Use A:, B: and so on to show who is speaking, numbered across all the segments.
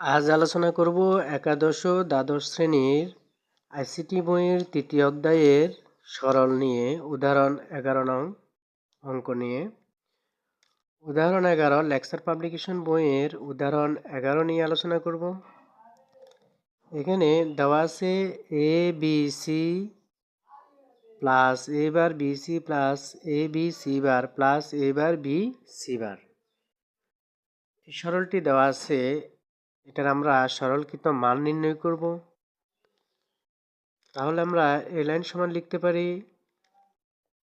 A: আজ আলোচনা করব একাদশ দ্বাদশ শ্রেণির আইসিটি বইয়ের তৃতীয় অধ্যায়ের সরল নিয়ে, উদাহরণ এগারো নং অঙ্ক নিয়ে। উদাহরণ এগারো, লেকচার পাবলিকেশন বইয়ের উদাহরণ এগারো নিয়ে আলোচনা করব। এখানে দেওয়া আছে A, B, C plus A bar B, C plus A, B, C bar plus A bar B, C bar. সরলটি দেওয়া আছে এটার আমরা সরলকৃত মান নির্ণয় করব। তাহলে আমরা এ লাইন সমান লিখতে পারি,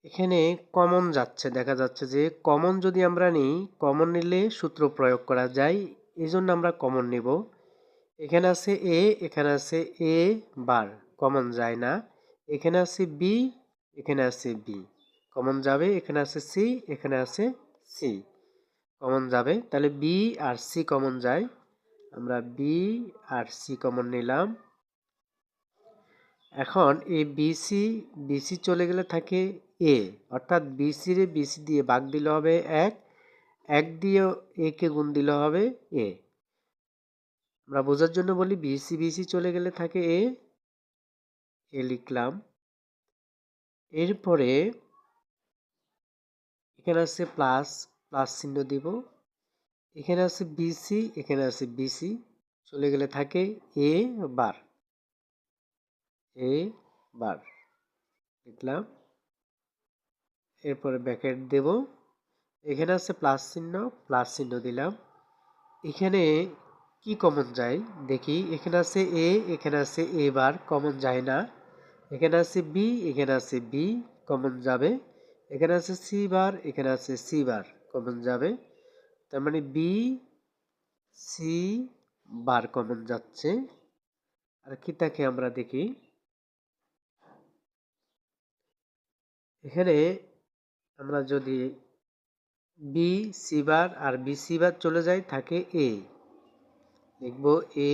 A: এখানে কমন যাচ্ছে, দেখা যাচ্ছে যে কমন যদি আমরা নিই, কমন নিলে সূত্র প্রয়োগ করা যায় এই জন্য আমরা কমন নিব। এখানে আছে এ এখানে আছে এ বার, কমন যায় না। এখানে আছে বি এখানে আছে বি কমন যাবে, এখানে আছে সি এখানে আছে সি কমন যাবে, তাহলে বি আর সি কমন যায়। আমরা বি আর সি কমন নিলাম। এখন এই বিসি বিসি চলে গেলে থাকে এ অর্থাৎ বিসি রে বিসি দিয়ে ভাগ দিলে হবে এক এক দিয়ে এ কে গুণ দিলে হবে এ আমরা বোঝার জন্য বলি বিসি বিসি চলে গেলে থাকে এ এ লিখলাম। এরপরে এখানে আছে প্লাস প্লাস চিহ্ন দিব। এখানে আছে বিসি এখানে আছে বিসি চলে গেলে থাকে এ বার এ বার লিখলাম এরপরে ব্যাকেট দেব। এখানে আছে প্লাস চিহ্ন প্লাস চিহ্ন দিলাম। এখানে কি কমন যায়? দেখি, এখানে আছে এ এখানে আছে এ বার কমন যায় না। এখানে আছে বি এখানে আছে বি কমন যাবে। এখানে আছে সি বার এখানে আছে সি বার কমন যাবে। তার মানে বি সি বার কমন যাচ্ছে। আর কি তাকে আমরা দেখি। এখানে আমরা যদি বি সি বার আর বি সি বার চলে যায় থাকে এ লিখব এ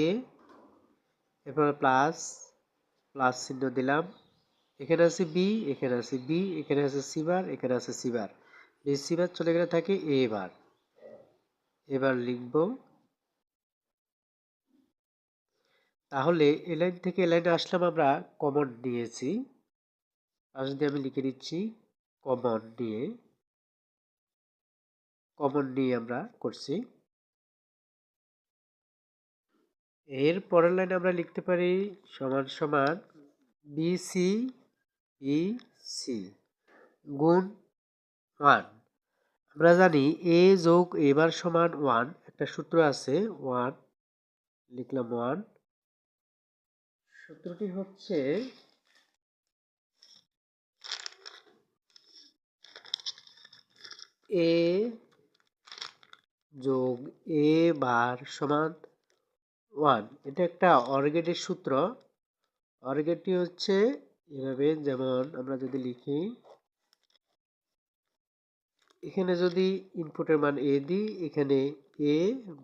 A: এরপর প্লাস প্লাস চিহ্ন দিলাম। এখানে আছে বি এখানে আছে বি এখানে আছে সি বার, এখানে আছে C bar. B C bar চলে গেলে থাকে এ বার। এবার লিখব। তাহলে এ লাইন থেকে এ লাইনে আসলাম আমরা কমন নিয়েছি। আর যদি আমি লিখে দিচ্ছি কমন নিয়ে কমন নিয়ে আমরা করছি। এর পরের লাইনে আমরা লিখতে পারি সমান সমান বিসি সি গুণ ওয়ান আমরা জানি এ যোগ এবার সমান ওয়ান একটা সূত্র আছে ওয়ান লিখলাম ওয়ান সূত্রটি হচ্ছে এ যোগ এ বার সমান ওয়ান এটা একটা অর্গেটের সূত্র। অর্গেটটি হচ্ছে, এভাবে যেমন আমরা যদি লিখি এখানে যদি ইনপুটের মান এ দিই, এখানে এ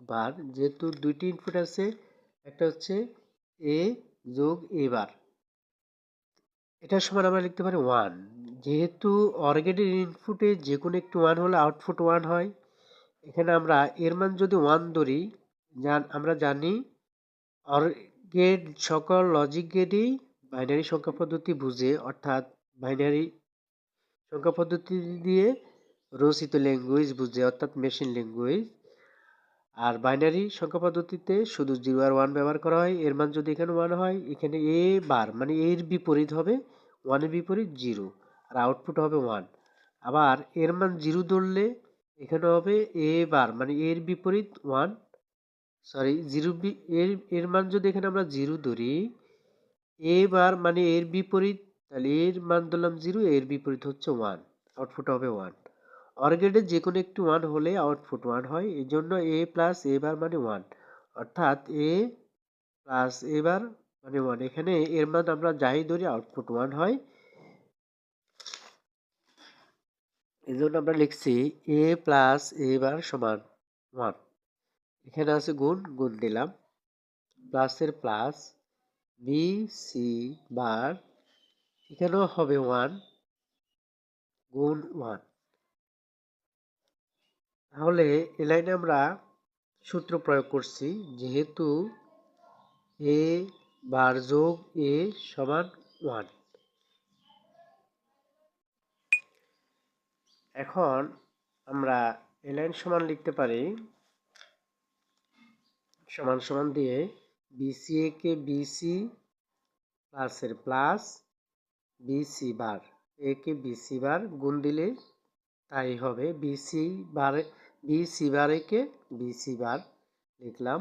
A: বার, যেহেতু দুইটি ইনপুট আছে, একটা হচ্ছে এ যোগ এ বার। এটার সমান আমরা লিখতে পারি ওয়ান যেহেতু অর্গেটের ইনপুটে যে কোনো একটি ওয়ান হলে আউটপুট ওয়ান হয়, এখানে আমরা এর মান যদি ওয়ান ধরি, জান আমরা জানি অর্গেট সকল লজিক গেটই বাইনারি সংখ্যা পদ্ধতি বুঝে, অর্থাৎ বাইনারি সংখ্যা পদ্ধতি দিয়ে রচিত ল্যাঙ্গুয়েজ বুঝে, অর্থাৎ মেশিন ল্যাঙ্গুয়েজ আর বাইনারি সংখ্যা পদ্ধতিতে শুধু জিরো আর ওয়ান ব্যবহার করা হয়, এর মান যদি এখানে ওয়ান হয়, এখানে এ বার মানে এর বিপরীত হবে ওয়ানের বিপরীত জিরো আর আউটপুট হবে ওয়ান আবার এর মান জিরো ধরলে এখানে হবে এ বার মানে এর বিপরীত ওয়ান সরি জিরো এর এর মান যদি এখানে আমরা জিরো ধরি এ বার মানে এর বিপরীত, তাহলে এর মান ধরলাম জিরো এর বিপরীত হচ্ছে ওয়ান আউটপুট হবে ওয়ান অর্গেটের যে কোনো একটি ওয়ান হলে আউটপুট ওয়ান হয়। এই জন্য এ প্লাস এ বার মানে ওয়ান অর্থাৎ এ প্লাস এ বার মানে ওয়ান এখানে এর মান আমরা যাই ধরি আউটপুট ওয়ান হয়। এই জন্য আমরা লিখছি এ প্লাস এ বার সমান ওয়ান এখানে আছে গুণ গুণ দিলাম। প্লাসের প্লাস বি সি বার এখানেও হবে ওয়ান গুণ ওয়ান তাহলে এ লাইনে আমরা সূত্র প্রয়োগ করছি, যেহেতু এ বার যোগ এ সমান ওয়ান। এখন আমরা এ লাইন সমান লিখতে পারি, সমান সমান দিয়ে বিসি এ কে বিসি প্লাসের প্লাস বিসি বার, এ কে বিসি বার গুণ দিলে তাই হবে বিসি বার বিসি বারেকে বিসি বার। লিখলাম।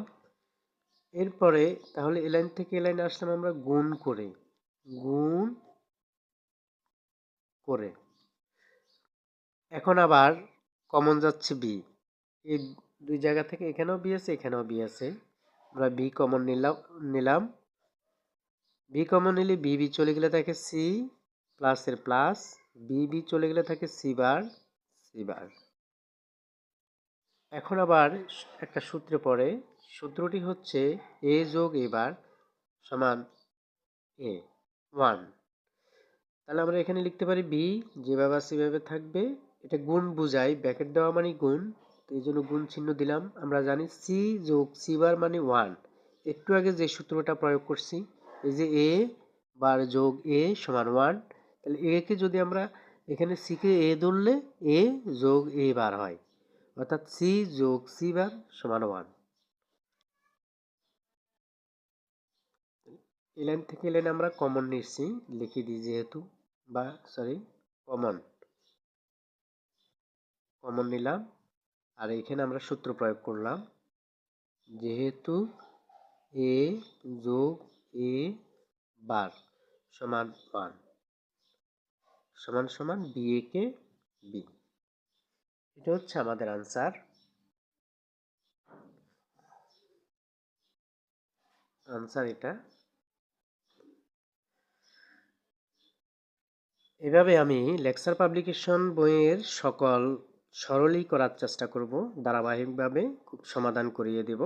A: এরপরে তাহলে এ লাইন থেকে এ লাইনে আসলাম আমরা গুণ করে। গুণ করে। এখন আবার কমন যাচ্ছে বি এই দুই জায়গা থেকে এখানেও বি আছে, এখানেও বি আছে। আমরা বি কমন নিলাম নিলাম। বি কমন নিলে বি বি চলে গেলে থাকে সি প্লাসের প্লাস বি বি চলে গেলে থাকে সি বার। সি বার এখন আবার একটা সূত্রে পড়ে, সূত্রটি হচ্ছে এ যোগ এ বার সমান এ ওয়ান। তাহলে আমরা এখানে লিখতে পারি বি, যেভাবে সেভাবে থাকবে। এটা গুণ বুঝাই ব্যাকেট দেওয়া মানে গুণ। তো এই জন্য গুণ চিহ্ন দিলাম। আমরা জানি সি যোগ সি বার মানে ওয়ান। একটু আগে যে সূত্রটা প্রয়োগ করছি, এই যে এ বার যোগ এ সমান ওয়ান। তাহলে এ কে যদি আমরা এখানে সি কে এ ধরলে এ যোগ এ বার হয়। অর্থাৎ সি যোগ সি বার সমান ওয়ান। এই লাইন থেকে এই লাইন আমরা কমন নিচ্ছি, লিখে দিই যেহেতু, বা সরি কমন কমন নিলাম, আর এখানে আমরা সূত্র প্রয়োগ করলাম। যেহেতু এ যোগ এ বার সমান ওয়ান। সমান সমান বি এ কে বি এটা হচ্ছে আমাদের আনসার আনসার এটা। এভাবে আমি লেকচার পাবলিকেশন বইয়ের সকল সরলই করার চেষ্টা করব, ধারাবাহিকভাবে খুব সমাধান করিয়ে দেব।